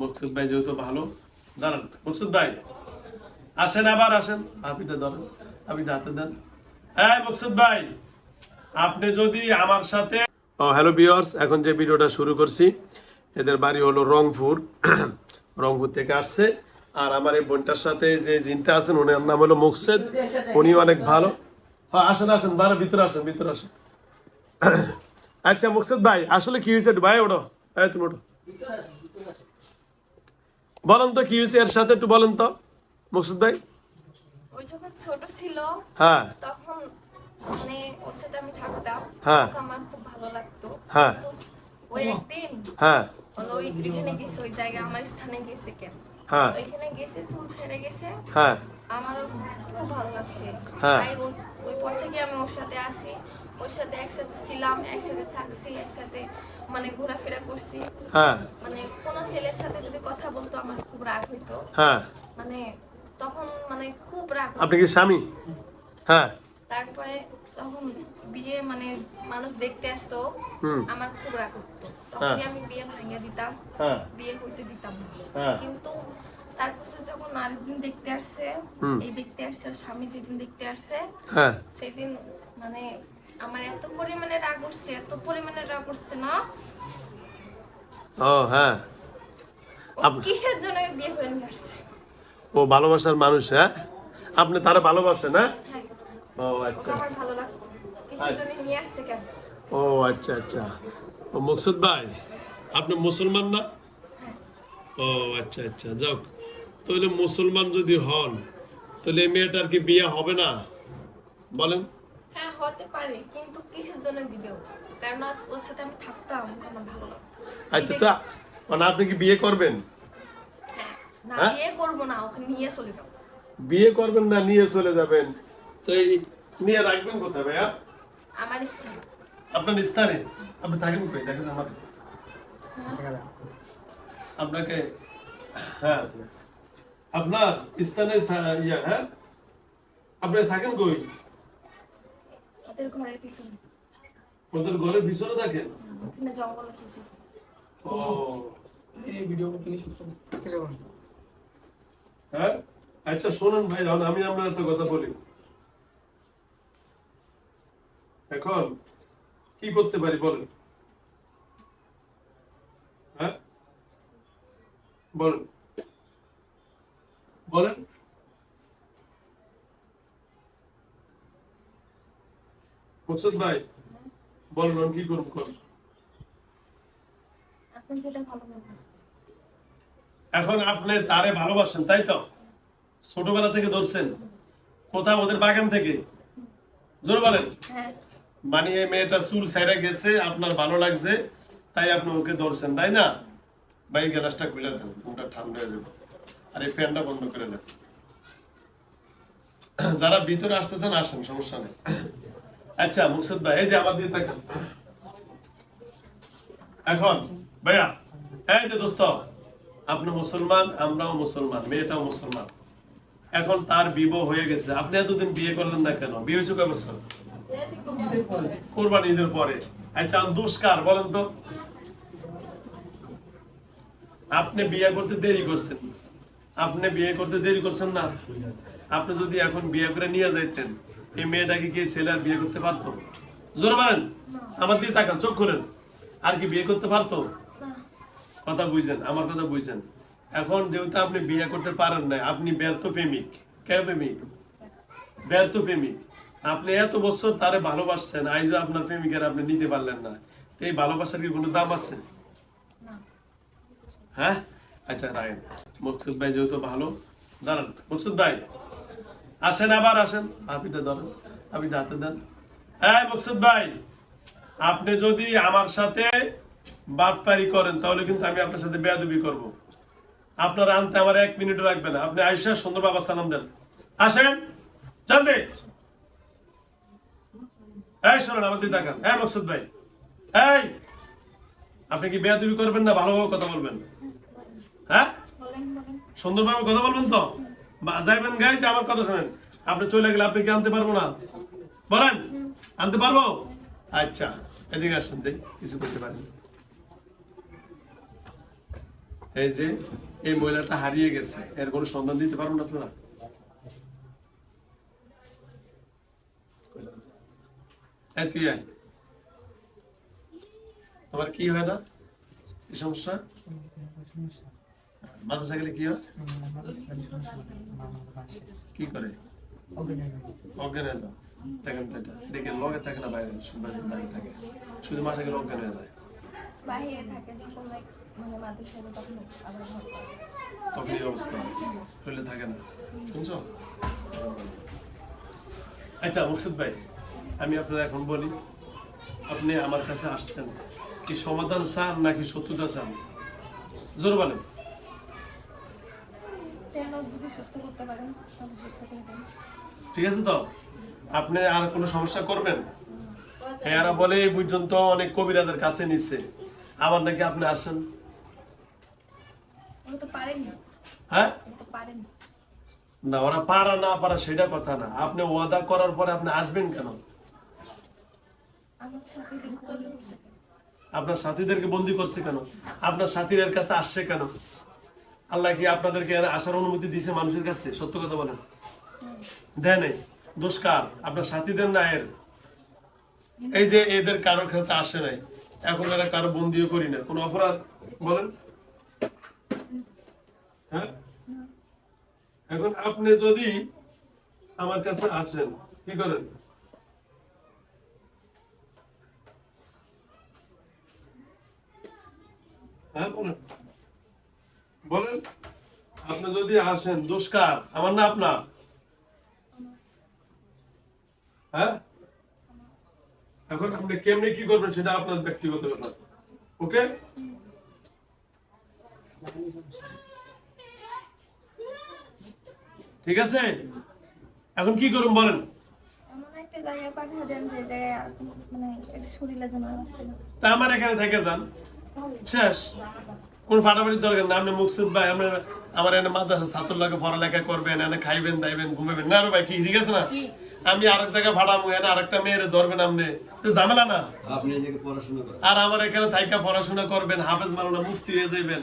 মকসুদ ভাই যেহেতু ভালো দাঁড়ান মকসুদ ভাই আসেন আবার আসেন। আপনিটা ধরেন আপনি হাতে দেন। হ্যাঁ মকসুদ ভাই আপনি যদি আমার সাথে হ্যালো বিয়ার্স এখন যে ভিডিওটা শুরু করছি এদের বাড়ি হলো রংপুর। রংপুর থেকে আসছে। আর আমার এই বোনটার সাথে যে জিনটা আছেন ওনার নাম হলো মুকসেদ। উনি অনেক ভালো। হ্যাঁ আসেন আসেন বারো ভিতরে আসেন ভিতরে আসেন। আচ্ছা মুকসেদ ভাই আসলে কি হয়েছে? ভাই ওটো এই তুমি ওটো বলেন তো কি হয়েছে এর সাথে একটু বলেন তো মুকসেদ ভাই? ওই যখন ছোট ছিল হ্যাঁ। তখন মানে ওর সাথে আমি থাকতাম। হ্যাঁ। আমার খুব ভালো লাগতো। হ্যাঁ। ওই একদিন হ্যাঁ। ওই ওইখানে গেছে ওই জায়গায় আমার স্থানে গেছে কেন হ্যাঁ। ওইখানে গেছে চুল ছেড়ে গেছে। হ্যাঁ। আমারও খুব ভালো লাগছে। হ্যাঁ। তাই ওই পর থেকে আমি ওর সাথে আসি ওর সাথে একসাথে ছিলাম একসাথে থাকছি একসাথে মানে ঘোরাফেরা করছি। হ্যাঁ। মানে কোনো ছেলের সাথে যদি কথা বলতো আমার খুব রাগ হইতো। হ্যাঁ। মানে তখন মানে খুব রাগ আপনি কি স্বামী? হ্যাঁ। তারপরে তখন বিয়ে মানে মানুষ দেখতে আসতো আমার খুব রাগ করতো তখনই আমি বিয়ে ভাঙিয়ে দিতাম হ্যাঁ। বিয়ে হইতে দিতাম হ্যাঁ। কিন্তু তারপর যখন আরেকদিন দেখতে আসছে এই দেখতে আসছে স্বামী যেদিন দেখতে আসছে হ্যাঁ। সেদিন মানে আমার এত পরিমাণে রাগ উঠছে এত পরিমাণে রাগ উঠছে না? ও হ্যাঁ। কিসের জন্য বিয়ে করে নিয়ে আসছে? ও ভালোবাসার মানুষ হ্যাঁ? আপনি তারা ভালোবাসেন হ্যাঁ? হ্যাঁ। ও আচ্ছা আসছে কেন? ও আচ্ছা আচ্ছা। ও মকসুদ ভাই আপনি মুসলমান না? ও আচ্ছা আচ্ছা। যাক তাহলে মুসলমান যদি হন তাহলে এই মেয়েটার কি বিয়ে হবে না? বলেন। হ্যাঁ হতে পারে কিন্তু কিসের জন্য কারণ আজ ওর সাথে আমি থাকতাম আমার ভালো লাগতো আচ্ছা তো মানে আপনি কি বিয়ে করবেন? হ্যাঁ না হ্যাঁ? বিয়ে করব না ওকে নিয়ে চলে যাব। বিয়ে করবেন না নিয়ে চলে যাবেন। তো এই নিয়ে রাখবেন কোথায় ভাইয়া? আমার স্থান। আপনার স্থানে? আপনি থাকেন কই দেখেন আমার আপনাকে হ্যাঁ আপনার স্থানে ইয়া হ্যাঁ? আপনি থাকেন কই? ওদের ঘরের পিছনে। ওদের ঘরের পিছনে থাকেন ওখানে জঙ্গল আছে। ও। এই ভিডিও ফিনিশ করতে হ্যাঁ? আচ্ছা শোনেন ভাই এখন আমি আপনার একটা কথা বলি। এখন কি করতে পারি বলেন? হ্যাঁ? বলেন। বলেন। মকসুদ ভাই কি করব কর আপনি যেটা ভালো এখন আপনি তারে ভালোবাসেন তাই তো? ছোটবেলা থেকে ধরছেন। কোথাও ওদের বাগান থেকে? জোর বলেন। হ্যাঁ। মানে এই মেয়েটা চুল সেরে গেছে আপনার ভালো লাগছে তাই আপনি ওকে ধরছেন তাই না? ভাই গ্যাসটা খুলে দেন ওটা ঠান্ডা হয়ে যাবে। আর এই ফ্যানটা বন্ধ করে দেন। যারা ভিতরে আসতেছেন আসেন সমস্যা নেই। আচ্ছা মুকসুদ ভাই, এই যে আমার দিয়ে থাকেন এখন, ভাইয়া, এই যে দোস্ত, আপনি মুসলমান, আমরাও মুসলমান, মেয়েটাও মুসলমান। এখন তার হয়ে গেছে। আপনি এতদিন বিয়ে করলেন না কেন? বিয়ে হয়েছে কয় বছর? কোরবানি ঈদের পরে। আচ্ছা দুষ্কার বলেন তো? আপনি বিয়ে করতে দেরি করছেন। আপনি বিয়ে করতে দেরি করছেন না। আপনি যদি এখন বিয়ে করে নিয়ে যাইতেন এই মেয়েটাকে কি ছেলে আর বিয়ে করতে পারতো? জোর বলেন আমার দিয়ে তাকান চোখ করেন আর কি বিয়ে করতে পারতো? কথা বুঝছেন আমার কথা বুঝছেন এখন যেহেতু আপনি বিয়ে করতে পারেন না আপনি ব্যর্থ প্রেমিক। কে প্রেমিক? ব্যর্থ প্রেমিক। আপনি এত বছর তারে ভালোবাসছেন আইজও আপনার প্রেমিকের আপনি নিতে পারলেন না। তো এই ভালোবাসার কি কোনো দাম আছে? হ্যাঁ? আচ্ছা রাখেন। মকসুদ ভাই যেহেতু ভালো দাঁড়ান। মকসুদ ভাই আসেন আবার আসেন। আপনিটা ধরেন আপনি হাতে দেন। হ্যাঁ মকসুদ ভাই, আপনি যদি আমার সাথে বাটপারি করেন, তাহলে কিন্তু আমি আপনার সাথে বেয়াদবি করব। আপনার আনতে আমার এক মিনিট লাগবে না। আপনি আইসা সুন্দর বাবা সালাম দেন। আসেন, জলদি। এই শোনেন, আমাদের দেখান হ্যাঁ মকসুদ ভাই, এই, আপনি কি বেয়াদুবি করবেন না ভালোভাবে কথা বলবেন? হ্যাঁ? সুন্দরভাবে কথা বলবেন তো? যাইবেন গাই আমার কথা শোনেন। আপনি চলে গেলে আপনি কি আনতে পারব না? বলেন, আনতে পারব? আচ্ছা এদিকে আসেন দেখ কিছু করতে পারেন। এই যে, এই মহিলাটা হারিয়ে গেছে, এর কোনো সন্ধান দিতে পারবেন না আপনারা তুই। তোমার কি হয় না? কি সমস্যা? মাদ্রাসা গেলে কি হয়? কি করে? অজ্ঞান হয়ে যায়। দেখেন তো এটা। দেখেন লগে থাকে না বাইরে শুধু বাইরে বাইরে থাকে। শুধু মাঠে গেলে অজ্ঞান হয়ে যায়। বাহিরে থাকে যখন লাইক মানে তখন আবার ঘর তখন এই অবস্থা। থাকে না। শুনছো? আচ্ছা মুকসুদ ভাই আমি আপনার এখন বলি আপনি আমার কাছে আসছেন। কি সমাধান চান নাকি শত্রুতা চান? জোর বলেন যদি সুস্থ করতে পারেন তাহলে সুস্থ করে দেন। ঠিক আছে তো? আপনি আর কোনো সমস্যা করবেন? এরা বলে এই পর্যন্ত অনেক কবিরাজের কাছে নিচ্ছে আবার নাকি আপনি আসেন? হ্যাঁ? না ওরা পারা না পারা সেটা কথা না। আপনি ওয়াদা করার পরে আপনি আসবেন কেন? আপনার সাথীদেরকে বন্দি করছে কেন? আপনার সাথীদের কাছে আসছে কেন? আল্লাহ কি আপনাদেরকে আসার অনুমতি দিছে মানুষের কাছে? সত্য কথা বলেন। দেয় নেই। দোষকার আপনার সাথীদের না এর? এই যে এদের কারোর কাছে আসে নাই। এখন এরা কারও বন্দিও করি না। কোনো অপরাধ? বলেন। হ্যাঁ? এখন আপনি যদি আমার কাছে আসেন কি করেন? হ্যাঁ বলেন। বলেন। আপনি যদি আসেন দুষ্কার আমার না আপনার। হ্যাঁ? এখন আপনি কেমনে কি করবেন সেটা আপনার ব্যক্তিগত ব্যাপার। ওকে? ঠিক আছে? এখন কি করুন বলেন। মানে। তা আমার এখানে থেকে যান। শেষ। কোন ফাটাফাটির দরকার না আপনি মুকসুদ ভাই আপনি আমার এনে মাদ্রাসা ছাত্র লাগে পড়ালেখা করবেন এনে খাইবেন দাইবেন ঘুমাবেন। না রে ভাই কি ঠিক আছে না? আমি আরেক জায়গায় ফাটামু এনে আরেকটা মেয়ের ধরবেন আপনি। ঝামেলা না? আপনি এদিকে পড়াশোনা করেন। আর আমার এখানে থাইকা পড়াশোনা করবেন হাফেজ মারানা মুফতি হয়ে যাইবেন।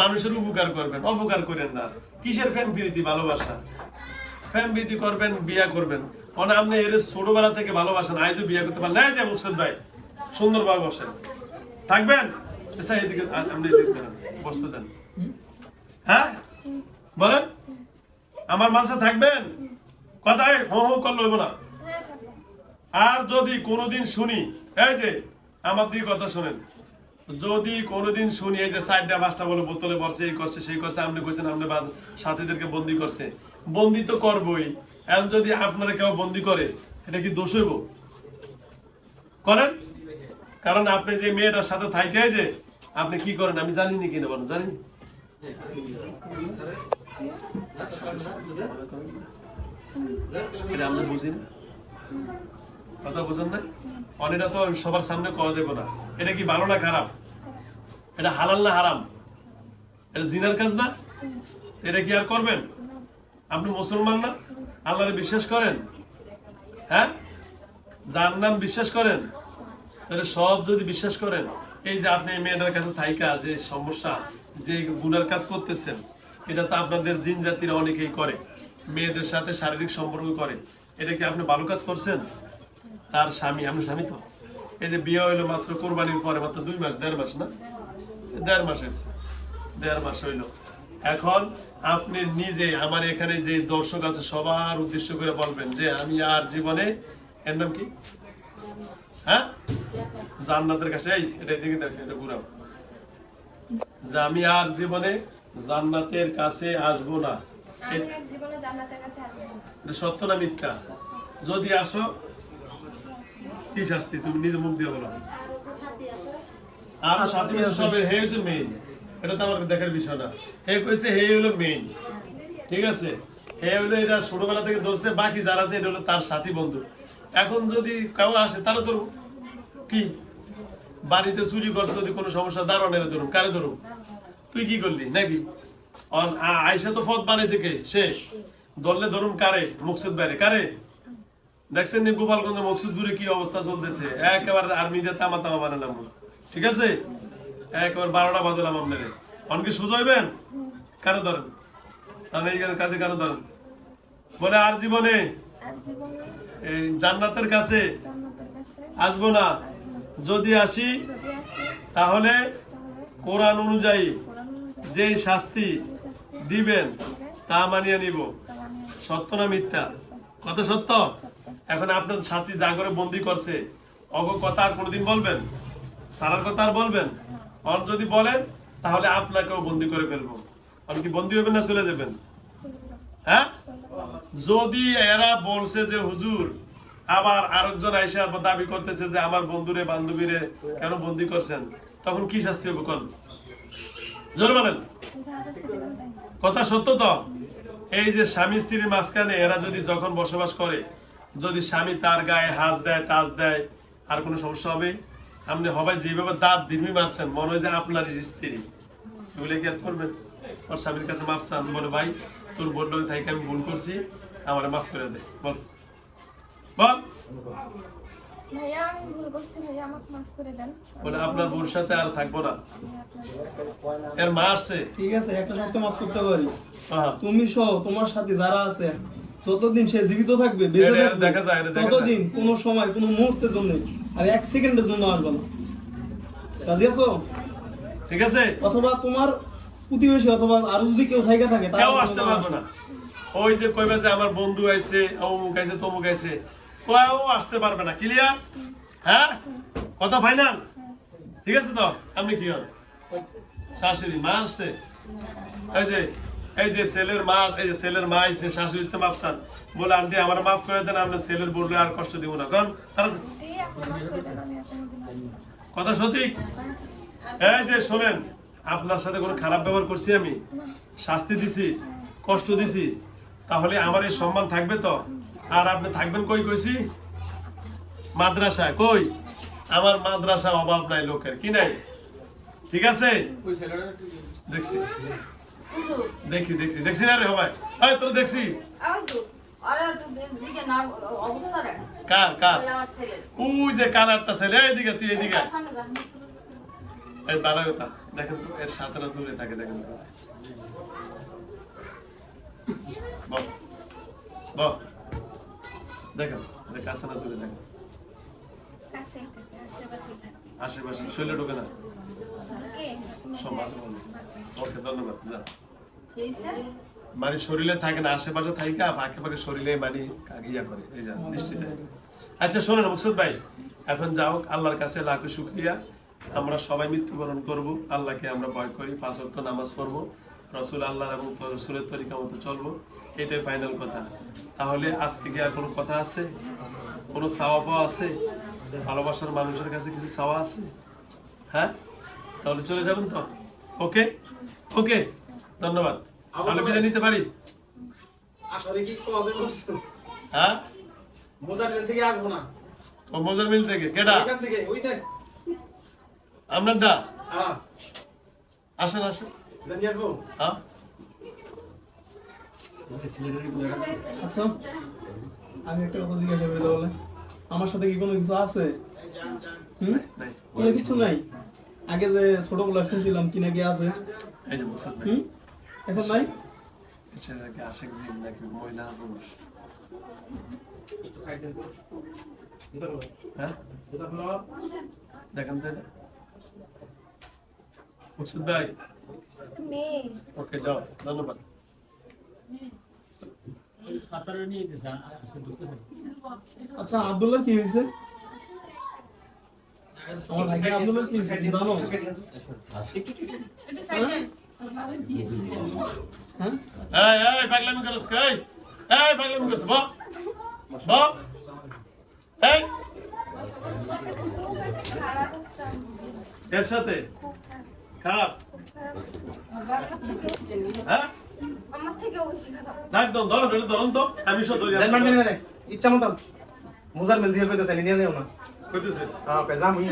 মানুষের উপকার করবেন অপকার করেন না। কিসের ফ্যান প্রীতি ভালোবাসা? ফ্যান প্রীতি করবেন বিয়া করবেন। মানে আপনি এর ছোটবেলা থেকে ভালোবাসেন আইজও বিয়া করতে পারেন। না যে মুর্শিদ ভাই সুন্দরভাবে বসেন। থাকবেন? আচ্ছা হ্যাঁ? বলেন? আমার মাঝে থাকবেন? কথায় হো হো করলে না। আর যদি কোনোদিন শুনি, এই যে, আমার দিকে কথা শুনেন। যদি কোনোদিন শুনি, এই যে চারটা পাঁচটা বলে বোতলে পড়ছে এই করছে, সেই করছে, আপনি কইছেন, আপনি সাথীদেরকে বন্দি করছে। বন্দি তো করবই। এখন যদি আপনারা কেউ বন্দি করে, এটা কি দোষ হইব? করেন? কারণ আপনি যে মেয়েটার সাথে থাইকে যে আপনি কি করেন? আমি জানি নি কিনা বলেন, জানি। এটা আমরা বুঝি কথা বুঝেন না? অনেকটা তো সবার সামনে কওয়া যাবে না। এটা কি ভালো না খারাপ? এটা হালাল না হারাম? এটা জিনার কাজ না? এটা কি আর করবেন? আপনি মুসলমান না? আল্লাহরে বিশ্বাস করেন? হ্যাঁ? যার নাম বিশ্বাস করেন, তাহলে সব যদি বিশ্বাস করেন এই যে আপনি মেয়েটার কাছে থাইকা যে সমস্যা যে গুনার কাজ করতেছেন এটা তো আপনাদের জিন জাতিরা অনেকেই করে মেয়েদের সাথে শারীরিক সম্পর্ক করে। এটা কি আপনি ভালো কাজ করছেন? তার স্বামী আমি স্বামী তো। এই যে বিয়ে হইল মাত্র কোরবানির পরে মাত্র দুই মাস দেড় মাস না? দেড় মাস হয়েছে। দেড় মাস হইল। এখন আপনি নিজে আমার এখানে যে দর্শক আছে সবার উদ্দেশ্য করে বলবেন যে আমি আর জীবনে এর নাম কি? হ্যাঁ? জান্নাতের কাছে এই এটা এদিকে দেখ এটা ঘুরাও। যে আমি আর জীবনে জান্নাতের কাছে আসব না। এটা সত্য না মিথ্যা? যদি আসো কি শাস্তি? তুমি নিজে মুখ দিয়ে বলো। আর সাথে মিলে সবে হে হচ্ছে মেইন এটা তো আমার দেখার বিষয় না। হে কইছে হে হলো মেইন ঠিক আছে? হে হলো এটা ছোটবেলা থেকে ধরছে বাকি যারা আছে এটা হলো তার সাথী বন্ধু। এখন যদি কেউ আসে তারা ধরুন কি? বাড়িতে চুরি করছে যদি কোনো সমস্যা দাঁড়ানের ধরুন কারে ধরুন? তুই কি করলি নাকি? আয়সা তো ফত বানাইছে কে? সে? দললে ধরুন কারে? মুকসুদ বাইরে কারে? দেখছেন নি গোপালগঞ্জ মকসুদপুরে কি অবস্থা চলতেছে? একেবারে আর্মিদের তামা তামা বানালাম ঠিক আছে? একবার বারোটা বাজলাম আপনারে। অনকে সুজাইবেন কেন ধরেন? তাহলে এই কাজে কেন ধরেন? বলে আর জীবনে? এই জান্নাতের কাছে। আসব না। যদি আসি তাহলে কোরআন অনুযায়ী কোরআন অনুযায়ী যে শাস্তি দিবেন তা মানিয়ে নিব। সত্য না মিথ্যা? কত সত্য? এখন আপনার সাথী যা করে বন্দি করছে অগ কথা আর কোনোদিন বলবেন? সারার কথা আর বলবেন? অন যদি বলেন তাহলে আপনাকেও বন্দি করে ফেলব। অন কি বন্দি হবেন না চলে যাবেন? হ্যাঁ? যদি এরা বলছে যে হুজুর আবার আরেকজন আইসা দাবি করতেছে যে আমার বন্ধুরে, বান্ধবীরে কেন বন্দি করছেন? তখন কি শাস্তি হবে জোর বলেন। কথা সত্য তো? এই যে স্বামী স্ত্রীর মাঝখানে এরা যদি যখন বসবাস করে, যদি স্বামী তার গায়ে হাত দেয়, টাচ দেয়, আর কোনো সমস্যা হবে? আপনি হবে যেভাবে দাঁত দিনমি মারছেন, মনে হয় যে আপনার স্ত্রী। এগুলো কি আর করবেন? ওর স্বামীর কাছে মাপ চান, বলে, ভাই, তোর বলল থেকে আমি ভুল করছি, আমার মাফ করে দেয় বল। বল। ভাইয়া আমি ভুল করছি ভাইয়া আমাকে মাফ করে দেন। বলে আপনার বোন সাথে আর থাকব না। এর মা আসছে। ঠিক আছে একটা সত্য মাফ করতে পারি। হ্যাঁ। তুমি সহ তোমার সাথে যারা আছে যতদিন সে জীবিত থাকবে বেঁচে এটা- এটা থাকবে দেখা যায়, এটা ততদিন কোনো সময় কোনো মুহূর্তের জন্য আর এক সেকেন্ডের জন্য আসবে না। রাজি আছো? ঠিক আছে। অথবা তোমার প্রতিবেশী অথবা আরও যদি কেউ জায়গা থাকে কোনো আসতে না পারবে না। ওই যে কইবে যে আমার বন্ধু আইছে অমুক আইছে তমুক আইছে। ও আসতে পারবে না ক্লিয়ার হ্যাঁ? কথা ফাইনাল ঠিক আছে তো? আপনি কি হন শাশুড়ি মা আসছে? এই যে এই যে ছেলের মা, এই যে ছেলের মা আইছে শাশুড়িতে মাপসান বলে, আন্টি, আমার মাফ করে দেন আপনার ছেলের বললে আর কষ্ট দিব না। কারণ তারা কথা সঠিক? এই যে, শোনেন, আপনার সাথে কোনো খারাপ ব্যবহার করছি আমি? শাস্তি দিছি, কষ্ট দিছি। তাহলে আমার এই সম্মান থাকবে তো? আর আপনি থাকবেন কই কইছি? মাদ্রাসায় কই? আমার মাদ্রাসা অভাব নাই লোকের কি নাই? ঠিক আছে? দেখছি দেখি। দেখছি। দেখছি না রে হবাই এই তোর দেখছি। আরে কার কার? ওই যে কালারটা ছেলে এইদিকে তুই এদিকে এই ভালো কথা দেখেন তো এর সাথে না দূরে থাকে দেখেন। বল। বল। দেখেন এটা কাছে না দূরে দেখেন। কাছেই থাকে আশেপাশেই থাকে আশেপাশে শৈলে ঢোকে না? কে সব মাঝে মাঝে। ওকে ধন্যবাদ যা। মানে শরীরে থাকে না আশেপাশে থাকা ফাঁকে ফাঁকে শরীরে মানে ইয়া করে এই যা দৃষ্টি দেয় আচ্ছা শোনেন মকসুদ ভাই এখন যাও আল্লাহর কাছে লাখো শুক্রিয়া। আমরা সবাই মৃত্যুবরণ করব আল্লাহকে আমরা ভয় করি পাঁচ ওয়াক্ত নামাজ পড়ব। রসুল আল্লাহ এবং রসুলের তরিকা মতো চলবো। এটাই ফাইনাল কথা। তাহলে আজকে কি আর কোনো কথা আছে? কোনো চাওয়া পাওয়া আছে? ভালোবাসার মানুষের কাছে কিছু চাওয়া আছে? হ্যাঁ? তাহলে চলে যাবেন তো? ওকে? ওকে? ধন্যবাদ। তাহলে বিদায় নিতে পারি? আসলে কি হ্যাঁ? থেকে আসব না। ও থেকে। কেডা? থেকে ওই দেখ আপনারটা? হ্যাঁ। আসেন আসেন। হ্যাঁ? আচ্ছা আমি একটা কথা জিজ্ঞাসা করি তাহলে। আমার সাথে কি কোনো কিছু আছে? কোনো কিছু নাই? আগে যে ছোটগুলা শুনছিলাম কি নাকি আছে? এখন নাই? হ্যাঁ? দেখেন তো ভাই। ওকে যাও ধন্যবাদ। আচ্ছা আব্দুল্লাহ কি হয়েছে? আব্দুল্লাহ কি হয়েছে? জানো হ্যাঁ? এই এই পাগলামি করছ এই এই পাগলামি করছ ব ব এই। খারাপ এর সাথে খারাপ। হ্যাঁ? আমার থেকেও বেশি খারাপ। একদম ধরুন এটা ধরুন তো আমি সব ধরি দেন দেন দেন ইচ্ছা মতন। মোজারলেন থেকে কইতে চাই নিয়ে যাও না। কইতেছে? হ্যাঁ আজকে আমি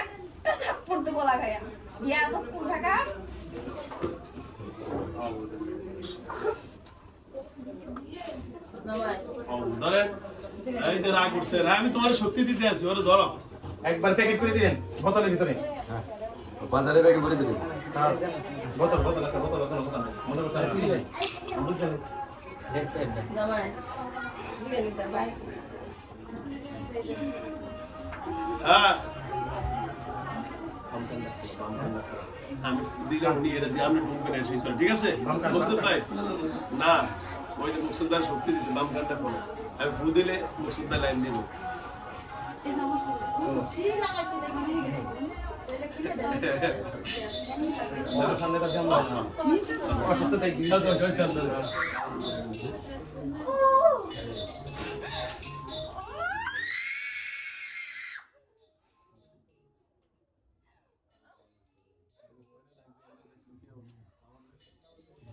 একটা থাপ্পড় দেবো লাগাইয়া। তো কোন তোমার শক্তি দিতে আছি ওরে ধরো। একবার প্যাকেট করে দিবেন বোতলের ভিতরে। বাজারে ব্যাগে ভরে হ্যাঁ আমি দিলাম নিয়ে এটা দিয়ে আপনি ঢুকবেন এসে ঠিক আছে। মকসুদ ভাই না ওই যে মকসুদ ভাই শক্তি দিচ্ছে বাম কানটা পড়ে আমি ফু দিলে মকসুদ ভাই লাইন দিব সামনে তো জানলা অসুস্থ তাই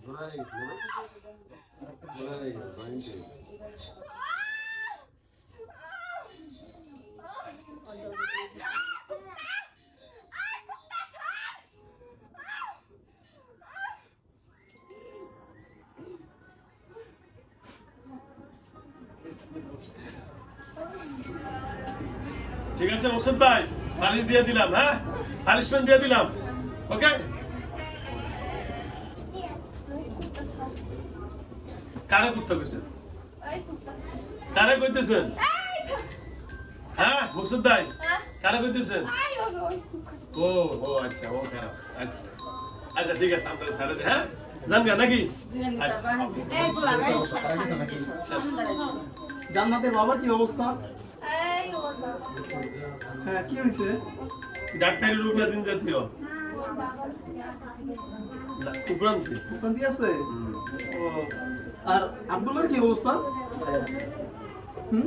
ঘোরা গেছে ঘোরা গেছে বাড়িতে ঠিক আছে মকসুদ ভাই? পালিশ দিয়ে দিলাম হ্যাঁ? পানিশমেন্ট দিয়ে দিলাম ওকে? কারে কুত্তা কইছেন কারে কইতেছেন? হ্যাঁ ভাই? হ্যাঁ? কারে কইতেছেন। ও ও আচ্ছা ও খারাপ আচ্ছা। আচ্ছা ঠিক আছে আপনার সাথে হ্যাঁ? জান গা নাকি আচ্ছা সামনে দাঁড়াইছে জান্নাতের বাবার কি অবস্থা। হ্যাঁ কি হয়েছে? ডাক্তারি রোগ দিন জাতীয়। উপরান্ত দিয়ে আছে? আর আব্দুল্লার কি অবস্থা? হুম?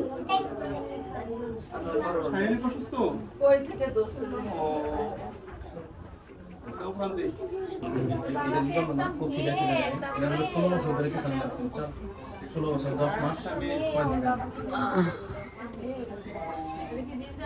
শারীরিক অসুস্থ? ওই থেকে ধরে কিছু ষোলো বছর দশ মাস আর মাইদুলের কি অবস্থা বাবার কি জিনের আসছে দেন ওকে চলে যান দেন। এই একদম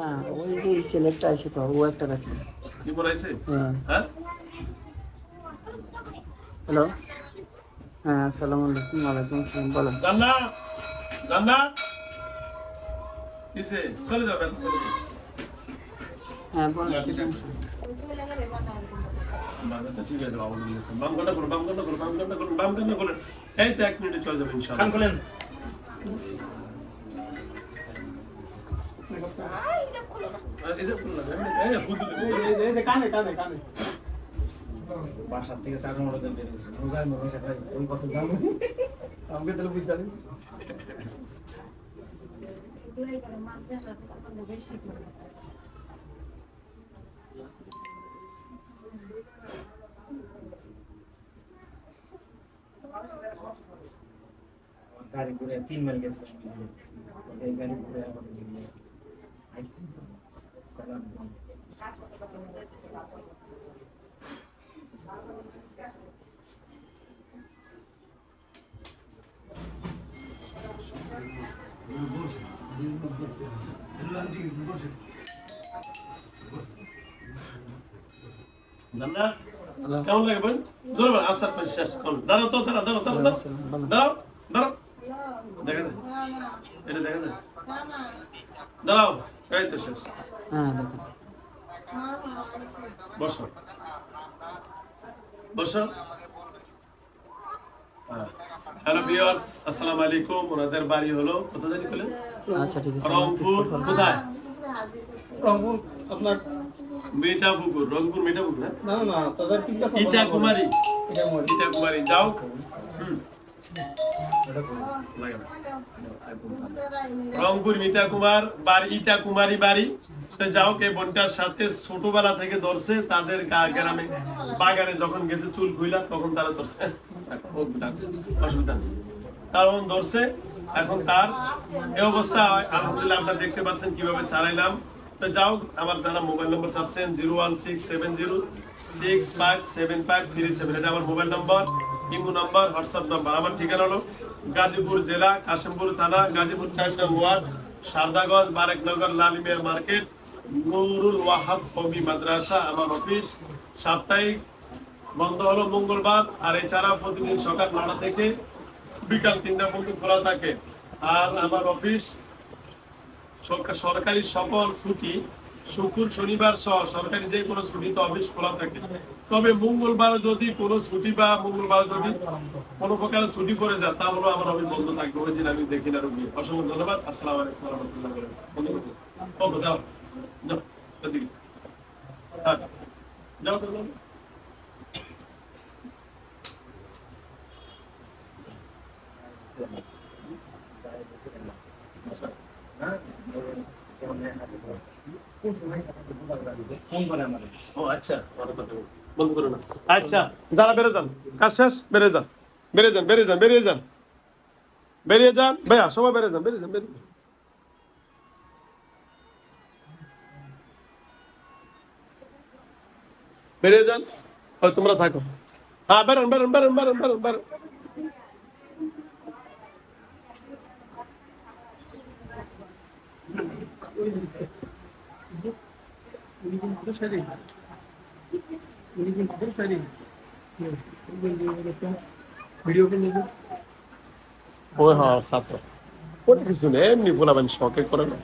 না ওই যে সিলেক্টটা আছে তো ও একটা রাখছে। হ্যাঁ। হ্যাঁ? হ্যালো। হ্যাঁ আসসালামু আলাইকুম ওয়ালাইকুম আসসালাম বলেন জান্নাত জান্নাত কিসে? চলে যাও এখন চলে যাও। হ্যাঁ বলেন কি সমস্যা? এই তো এক মিনিটে চলে যাবে খান বাসার থেকে চাকরি মনে দেন বেরিয়েছে রোজায় মনে হয় ওই কথা জানো? আমাকে তাহলে বুঝতে জানি গাড়ি করে তিন মাইল গেছে গাড়ি করে আবার জান্নাত কেমন লাগে বোন জোরে বল আসার পর শেষ করুন দাঁড়াও তো দাঁড়াও দাঁড়াও দাঁড়াও দাঁড়াও দাঁড়াও দাঁড়াও দেখা দে এটা দেখা দে দাঁড়াও এই তো শেষ। হ্যাঁ দেখেন বসো। বসো। হ্যালো ভিউয়ার্স আসসালামু আলাইকুম। ওনাদের বাড়ি হলো কোথা জানি বলেন আচ্ছা ঠিক আছে। রংপুর। কোথায়? রংপুর আপনার মিঠা পুকুর রংপুর মিঠা পুকুর হ্যাঁ? না না তাদের কি ইটা কুমারী ইটা কুমারী যাও। হুম। রংপুর মিঠা কুমার বাড়ি ইটা কুমারী বাড়ি যাও কে বোনটার সাথে ছোটবেলা থেকে ধরছে, তাদের গ্রামে। বাগানে যখন গেছে, চুল খুইলা, তখন তারা ধরছে। অসুবিধা তখন ধরছে, এখন তার এই অবস্থা আলহামদুলিল্লাহ, আপনারা দেখতে পাচ্ছেন কীভাবে চালাইলাম। তো যাও, আমার যারা মোবাইল নম্বর চাচ্ছেন zero one six seven zero six five seven five three seven. এটা আমার mobile number. Imo number, WhatsApp number. আমার ঠিকানা হলো গাজীপুর জেলা, কাশিমপুর থানা, গাজীপুর চার ওয়ার্ড, সারদাগঞ্জ বারেকনগর লালিমিয়া মার্কেট নুরুল ওয়াহাব কবি মাদ্রাসা, আমার অফিস। সাপ্তাহিক বন্ধ হলো মঙ্গলবার, আর এছাড়া প্রতিদিন সকাল নটা থেকে বিকাল তিনটা পর্যন্ত খোলা থাকে। আর আমার অফিস সরকারি সকল ছুটি শুক্র শনিবার সহ সরকারি যে কোনো ছুটিতে অফিস খোলা থাকে। তবে মঙ্গলবার যদি কোনো ছুটি বা মঙ্গলবার যদি কোনো প্রকার ছুটি করে যায়, তাহলে আমার অফিস বন্ধ থাকবে। ওই দিন আমি দেখি না রুগী। অসংখ্য ধন্যবাদ। আসসালাম আলাইকুম রহমতুল্লাহ এদিকে। হ্যাঁ। আচ্ছা। আচ্ছা যারা বেড়ে যান, কাজ শেষ বেড়ে যান। বেড়ে যান, বেরিয়ে যান বেরিয়ে যান। বেরিয়ে যান। ভাইয়া, সবাই বেরিয়ে যান বেরিয়ে যান তোমরা থাকো। হ্যাঁ বেরোন বেরোন বেরোন বেরোন বেরোন বেরোন। উনি কিন্তু মাদ্রাসারই। উনি। ভিডিও করে ও হ্যাঁ ছাত্র ওটা কিছু নেই এমনি বলাবেন শখে করে না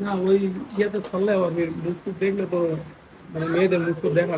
না ওই ইয়েতে চললে আবার মুখ দেখলে তো মানে মেয়েদের মুখ দেখা